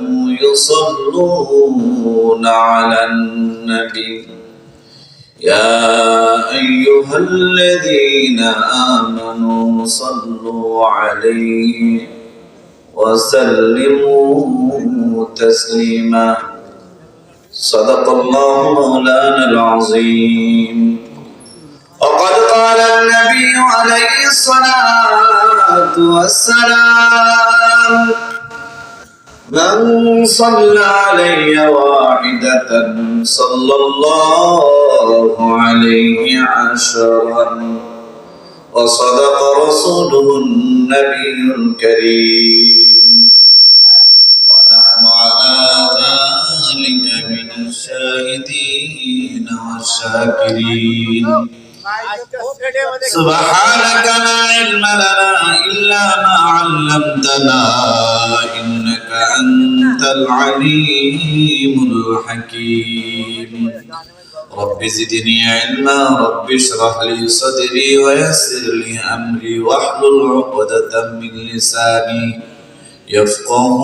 وملائكته يصلون على النبي. يا أيها الذين آمنوا صلوا عليه وسلموا تسليما. صدق الله مولانا العظيم. وقد قال النبي عليه الصلاة والسلام من صلى علي واحدة صلى الله عليه عشرا وصدق رسوله النبي الكريم ونحن على ذلك من الشاهدين والشاكرين سبحانك لا علم لنا إلا ما علمتنا إنك أنت العليم الحكيم. رب زدني علما رب اشرح لي صدري ويسر لي أمري واحلل عقدة من لساني يفقه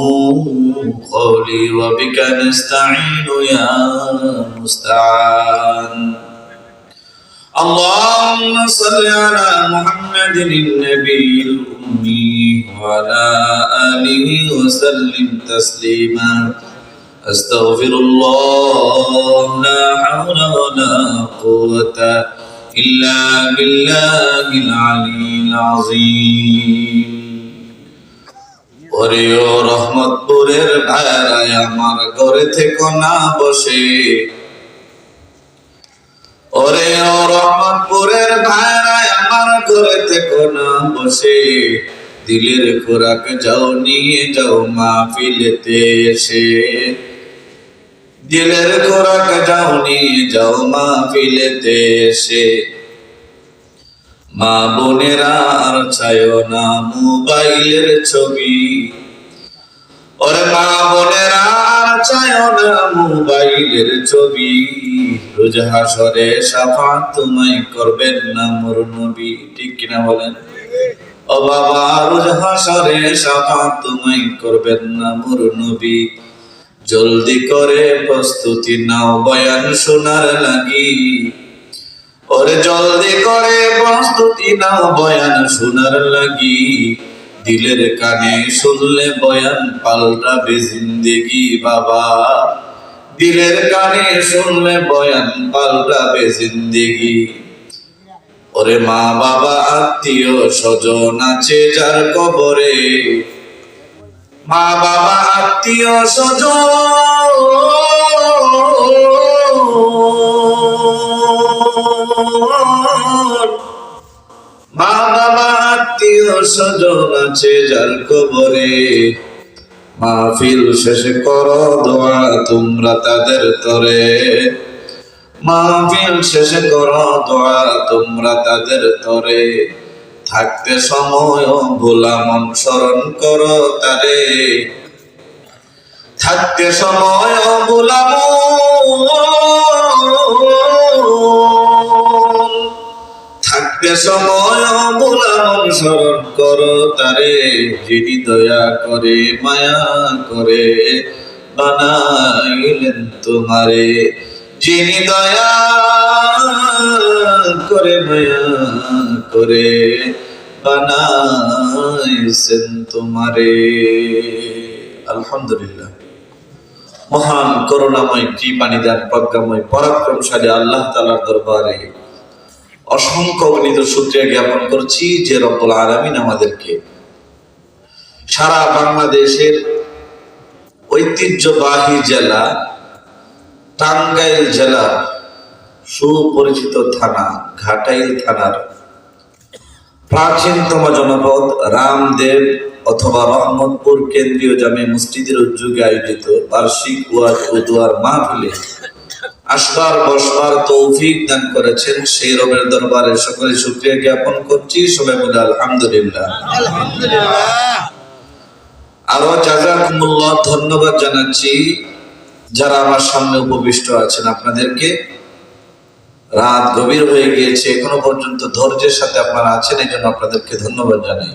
قولي وبك نستعين يا مستعان. اللهم صل على محمد النبي أمي وعلى آله وسلم تسليما أستغفر الله لا حول ولا قوة إلا بالله العلي العظيم ওরেও রহমতপুরের ভাইরা আমার ঘরে থেকে না বসে ওরেও রহমতপুরের ভাইরা আমার ঘরে থেকে বসে। দিলের খোরাক যাও, নিয়ে যাও মাহফিলেতে এসে। দিলের খোরাক যাও, নিয়ে যাও মাহফিলেতে এসে। মা বোনেরা, আর চায় না মোবাইলের ছবি। ওরে মা বোনেরা, আর চায় না মোবাইলের ছবি। রোজ হাসরে সাফা তোমায় করবেন না মোর নবী। ঠিক কিনা বলেন? ও বাবা রোজ হাসরে সাফা তোমায় করবেন না মোর নবী। জলদি করে প্রস্তুতি নাও, বয়ান শোনার লাগি। ওরে, জলদি করে প্রস্তুতি নাও, বয়ান শোনার লাগি। দিলের কানে শুনলে বয়ান পাল্টাবে জিন্দেগি বাবা। দিলের কানে শুনলে বয়ান পাল্টাবে জিন্দেগি। ওরে মা বাবা, আত্মীয় স্বজন আছে যার কবরে। মা বাবা, আত্মীয় স্বজন। মা বাবা, আত্মীয় স্বজন আছে যার কবরে। মাহফিল শেষ করো দোয়া তোমরা তাদের তরে। মাহফিল শেষ করো দোয়া তোমরা তাদের তরে। থাকতে সময় গোলাম স্মরণ করো তারে। থাকতে সময় গোলাম থাকতে সময় গোলাম স্মরণ করো তারে, যিনি দয়া করে, মায়া করে বানাইলেন তোমারে। যিনি দয়া করে, মায়া করে বানাইছেন তোমারে। আলহামদুলিল্লাহ। মহান করুণাময় কৃপানিদান প্রজ্ঞাময়, পরাক্রমশালী আল্লাহ তালার দরবারে অসংখ্য গণিত সূত্রে জ্ঞাপন করছি যে রব্বুল আলমিন আমাদেরকে সারা বাংলাদেশের ঐতিহ্যবাহী জেলা, টাঙ্গাইল জেলা, সুপরিচিত থানা, ঘাটাইল থানার প্রাচীনতম জনপদ রামদেব অথবা রহমতপুর কেন্দ্রীয় জামে মসজিদের উদ্যোগে আয়োজিত বার্ষিক ওয়াজ ও দোয়ার মাহফিলে আসবার, বসবার তৌফিক দান করেছেন সেই রবের দরবারে। সকলে শুক্রিয়া জ্ঞাপন করছি। সবাই বলে আলহামদুলিল্লাহ। আরও জাজাকুমুল্লাহ ধন্যবাদ জানাচ্ছি যারা আমার সামনে উপবিষ্ট আছেন আপনাদেরকে। রাত গভীর হয়ে গিয়েছে। এখনও পর্যন্ত ধৈর্যের সাথে আপনারা আছেন এই জন্য আপনাদেরকে ধন্যবাদ জানাই।